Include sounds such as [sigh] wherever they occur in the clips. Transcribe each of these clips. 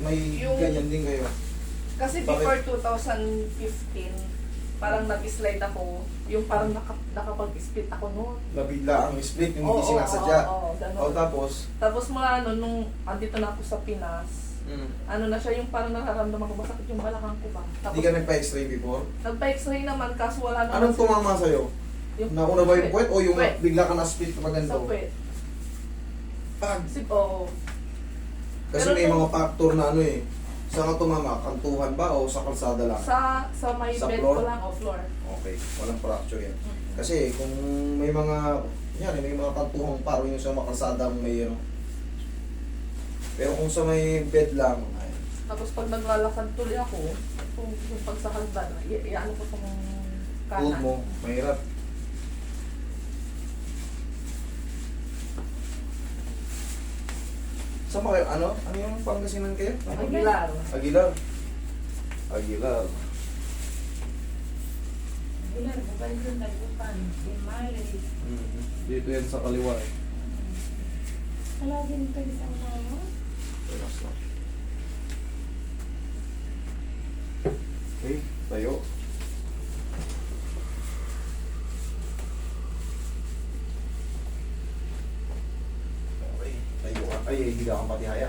may Yung- ganyan din kayo. Kasi Bakit? before 2015, parang nag-slide ako, yung parang naka, nakapag-split ako noon. Nabigla ang split, yung Oo, hindi sinasadya. oo, oo, ganun. O tapos, Tapos mula ano, nung andito na ako sa Pinas, mm, ano na siya, yung parang nararamdaman ko, masakit yung balakang ko ba? Tapos, hindi ka nagpa-x-ray before? nagpa-x-ray naman, kaso wala naman. Anong tumama sa'yo? Yung Nauna ba yung puwet o yung Puwet. bigla ka na-split kapag Sa puwet. Pag. Sip, oo. Kasi Pero may mga factor na ano eh. Saan ka tumama? Kantuhan ba o sa kalsada lang? Sa, sa may Sa bed floor? ko lang, o floor. Okay, walang fracture yan. Kasi kung may mga, yan, may mga kantuhang paro yung sa mga kalsadang may ano. Pero kung sa may bed lang, ay, Tapos pag naglalakad tuloy ako, kung, kung pag sa hagdan, i- iano ko itong kanan. food mo, mahirap. Ba kayo? Ano? Ano yung Pangasinan kayo? Aguilar. Aguilar. Aguilar. Ilan, bukal yun, nagupan. Di mali. Mhm. Dito yan sa kaliwa eh. Wala din ito isang mga. Relax lang. Okay, tayo. Okay, tayo ka. Ay, higa kang pati haya.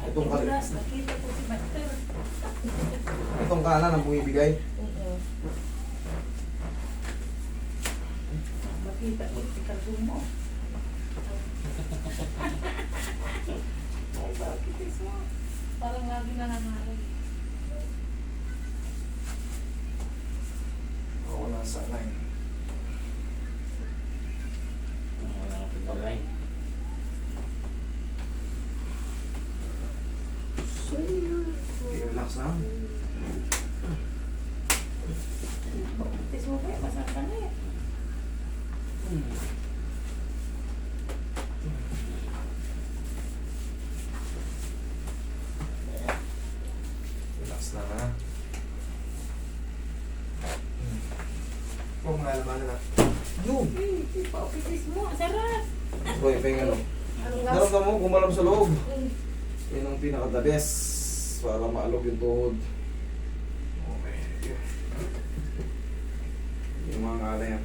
Itong, kal- Oras, nakita ko si Master. itong kanan ang bumibigay. Oo. Makita ko si Kasumo. Ay, bakit isa? Parang lagi nangangaral. Oo, Lang. Tis mo ba? Masaktan na eh. Relax lang ha. Huwag mga alaman na. Yun! Mo. Sarap. Boy, pahinga no. Anong gas? Naramdaman mo gumalam sa loob. Mm. Yan ang pinaka-the best para maalog yung tuhod. Okay. Yun. Yung mga ngala yan.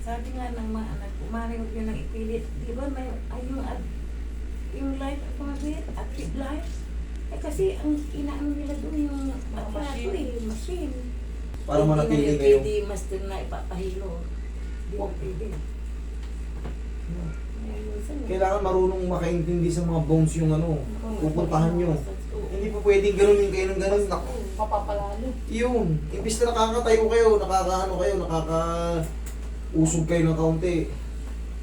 Sabi nga ng mga anak ko, Mari, huwag nyo nang ipilit. Di ba may, ay yung, ad, yung life of mga bit, active life. Eh kasi ang inaano nila doon yung aparato machine. eh, yung machine. Para Hindi manatili kayo. pwede master na ipapahilo. Hindi na pwede. Minsan, Kailangan marunong makaintindi sa mga bones yung ano. Pupuntahan nyo. Hindi po pwedeng ganunin kayo ng ganun. Naku. Papapalalo. Yun. Imbis na nakakatayo kayo, nakakaano kayo, nakaka usog kayo ng kaunti.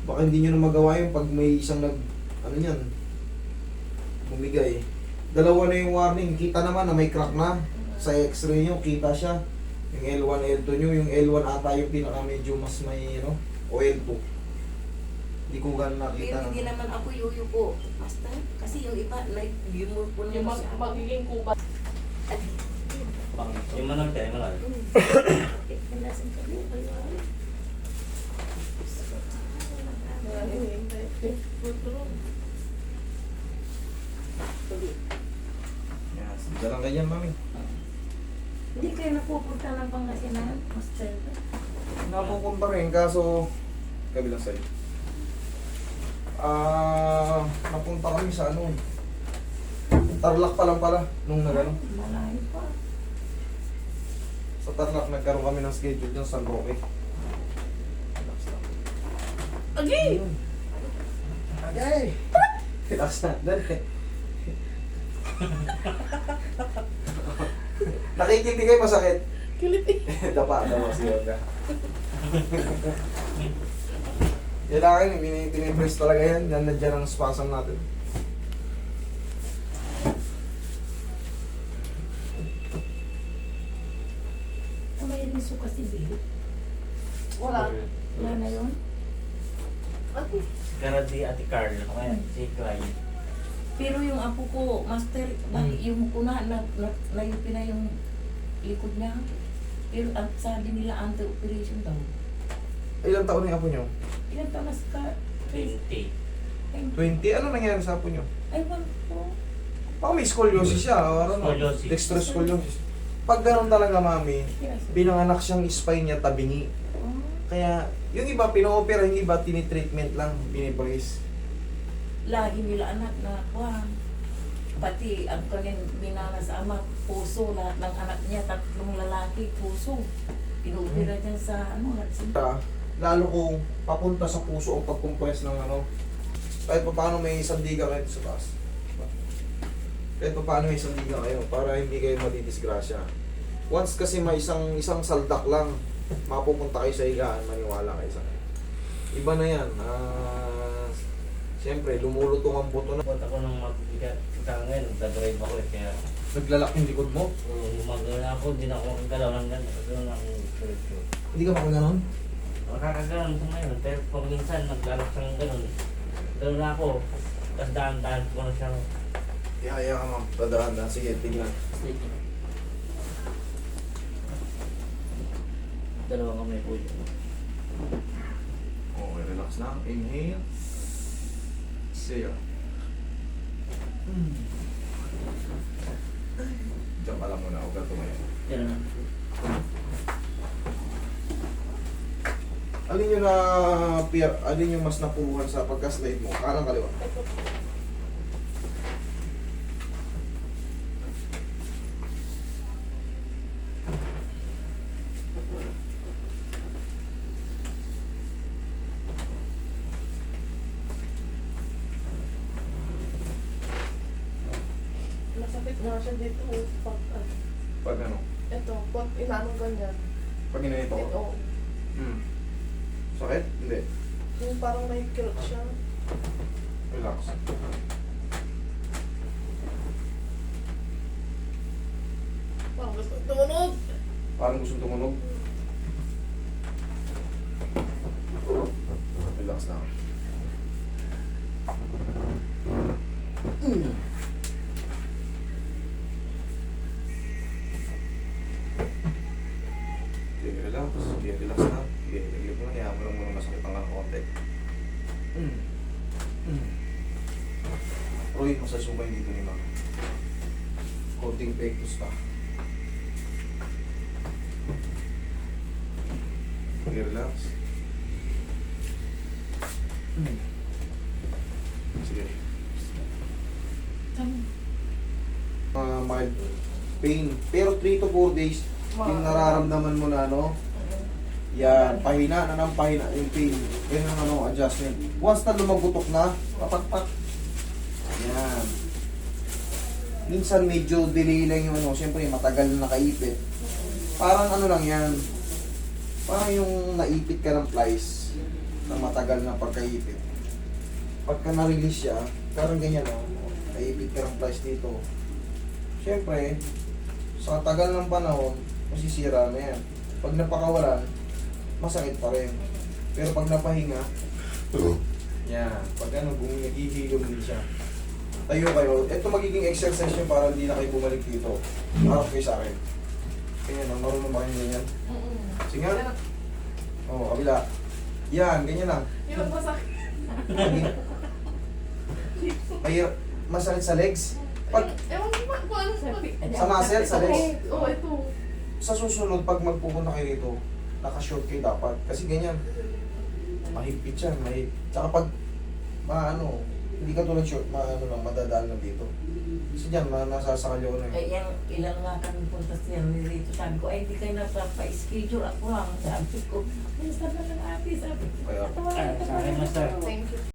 Baka hindi nyo na magawa yun pag may isang nag, ano yan, bumigay. Dalawa na yung warning. Kita naman na may crack na. Sa x-ray nyo, kita siya. Yung L1, L2 nyo. Yung L1 ata yung pinaka medyo mas may, ano, o L2. Hindi ko Pero nakita. hindi na- naman ako yuyuko. Basta, kasi yung iba, like, humor po Yung naman mag, siya. magiging kuba. Yung manang tayo, ano. [coughs] Tuloy. Yes. Dalang ganyan, mami. Hindi kayo napupunta ng Pangasinan, Master. Napupunta rin, kaso kabilang side. Ah, napunta kami sa ano. Tarlac pa lang pala nung nagano. Malayo pa. Sa Tarlac nagkaroon kami ng schedule dyan sa Roque. Agi! Agay! Relax na, dali. Nakikindi kayo masakit? Kiliti. [laughs] Dapa daw si Yoga. [laughs] Kailangan, tinipress talaga yan. Yan nandiyan ang spasm natin. May riso kasi, Bill. Wala. Wala na yun. Agi. Pero di Ate Carl, ayan, si Clyde. Pero yung apo ko, Master, bakit yung una, na, na, nayupi na yung likod niya. Pero ang sabi nila, anti-operation daw. Ilang taon na yung apo nyo? Ilan taon na ka? 20. 20. Ano nangyari sa apo nyo? Ay, wag po. Baka may scoliosis siya. O ano? Scoliosis. Dextrose scoliosis. Pag ganun talaga, mami, pinanganak siyang spine niya tabingi. Oh. Kaya, yung iba pino-opera, yung iba tinitreatment lang, binibrace. Lagi nila anak na kuhan. Pati ang kanyang binana sa ama, puso, lahat ng anak niya, tatlong lalaki, puso. Pinupira dyan sa ano, Hudson. Lalo kung papunta sa puso o pag-compress ng ano, kahit pa paano may sandiga kayo sa taas. Kahit pa paano may sandiga kayo para hindi kayo madidisgrasya. Once kasi may isang isang saldak lang, mapupunta kayo sa higaan, maniwala kayo sa akin. Iba na yan. Ah, Siyempre, lumulutong ang buto na. Punta ko nang magbigat. Ika ngayon, nagdadrive ako eh. Kaya Naglalak yung likod mo. kung gumagala ako, hindi na ako magalaw ng gano'n. Kasi na ako. Hindi ka makaganon? Makakagalan sa ngayon. Pero pag minsan naglalak siyang gano'n, gano'n na ako. Tapos daan-daan ko na siyang Ihaya ka ma'am. Tadaan na. Sige, tignan. dalawang kamay po yun. Okay, relax lang. Inhale. Exhale. Hmm. Diyan ka lang muna. Huwag ka tumayo. Yan na. Alin yung na peer, alin yung mas napuruhan sa pagka-slide mo? Kanan kaliwa. Masakit nga siya dito. Pag, ano, Pag ano? ito, pag inaano ganyan. Pag ginanito ko. Ito. Yung parang may kirot siya. Relax. Parang gusto tumunog. Parang gusto tumunog. Relax lang. Hmm. Okay, relax. Okay, relax lang. Okay, nagilip mo lang. Kaya mo lang muna masakit ang ng konti. Mm. Mm. Massage mo ba yung dito ni Mama? Konting pectus pa. Relax. Mm. Sige. Mga mild pain. Pero 3 to 4 days, yung nararamdaman mo na ano, yan, pahina na ng pahina yung pain. Yan ang ano, adjustment. Once na lumagutok na, papak-pak. Yan. Minsan medyo delay lang yung ano, siyempre matagal na nakaipit. Parang ano lang yan, parang yung naipit ka ng flies na matagal na pagkaipit. Pagka na-release siya, parang ganyan o, naipit ka ng flies dito. Siyempre, sa tagal ng panahon, masisira na yan. Pag napakawalan, masakit pa rin. Pero pag napahinga, yan, pag ano, bumi, naghihilom din siya. Tayo kayo, ito magiging exercise nyo para hindi na kayo bumalik dito. Harap kayo sa akin. Kaya na, marunong ba kayo ganyan? Sige nga. Oo, oh, kabila. Yan, ganyan lang. Yung masakit. Mahirap, masakit sa legs. Pag Ewan ko ba kung ano sa Sa muscle, sa legs. Oo, ito. sa susunod, pag magpupunta kayo dito, naka-short kayo dapat. Kasi ganyan, mahigpit yan. Mahig... Tsaka pag, maano, hindi ka tulad short, maano lang, madadaan na dito. Kasi dyan, ma- nasasakal yun eh. Ay, yan, ilan nga kami punta siya dito. Sabi ko, ay, hindi kayo napapa-schedule ako lang. Sabi ko, ay, sabi ng ate, sabi ko, Kaya- katawa, Ay, sa akin, master. Thank you.